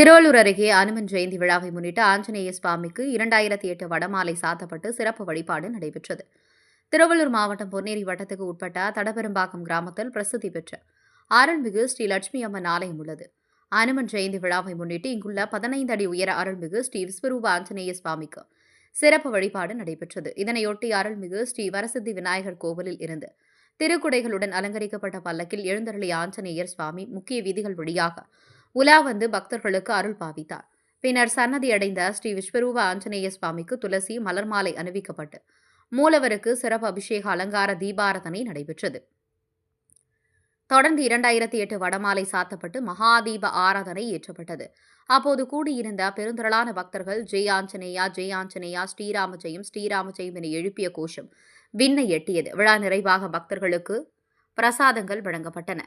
திருவள்ளூர் அருகே அனுமன் ஜெயந்தி விழாவை முன்னிட்டு ஆஞ்சநேய சுவாமிக்கு இரண்டாயிரத்தி எட்டு வடமாலை சாத்தப்பட்டு சிறப்பு வழிபாடு நடைபெற்றது. திருவள்ளூர் மாவட்டம் பொன்னேரி வட்டத்துக்கு உட்பட்ட தடபெரும்பாக்கம் கிராமத்தில் பிரசித்தி பெற்ற அருள்மிகு ஸ்ரீ லட்சுமி அம்மன் ஆலயம் உள்ளது. அனுமன் ஜெயந்தி விழாவை முன்னிட்டு இங்குள்ள பதினைந்து அடி உயர அருள்மிகு ஸ்ரீ விஸ்வரூப ஆஞ்சநேய சுவாமிக்கு சிறப்பு வழிபாடு நடைபெற்றது. இதனையொட்டி அருள்மிகு ஸ்ரீ வரசித்தி விநாயகர் கோவிலில் இருந்து திருக்குடைகளுடன் அலங்கரிக்கப்பட்ட பல்லக்கில் எழுந்தருளி ஆஞ்சநேயர் சுவாமி முக்கிய வீதிகள் வழியாக உலா வந்து பக்தர்களுக்கு அருள் பாவித்தார். பின்னர் சன்னதி அடைந்த ஸ்ரீ விஸ்வரூப ஆஞ்சநேய சுவாமிக்கு துளசி மலர் மாலை அணிவிக்கப்பட்டு மூலவருக்கு சிறப்பு அபிஷேக அலங்கார தீபாரதனை நடைபெற்றது. தொடர்ந்து இரண்டாயிரத்தி எட்டு வடமாலை சாத்தப்பட்டு மகாதீப ஆராதனை ஏற்றப்பட்டது அப்போது கூடியிருந்த பெருந்திரளான பக்தர்கள் ஜெய் ஆஞ்சநேயா ஜெய் ஆஞ்சநேயா ஸ்ரீராம ஜெயம் ஸ்ரீராம ஜெயம் என எழுப்பிய கோஷம் விண்ணை எட்டியது. விழா நிறைவாக பக்தர்களுக்கு பிரசாதங்கள் வழங்கப்பட்டன.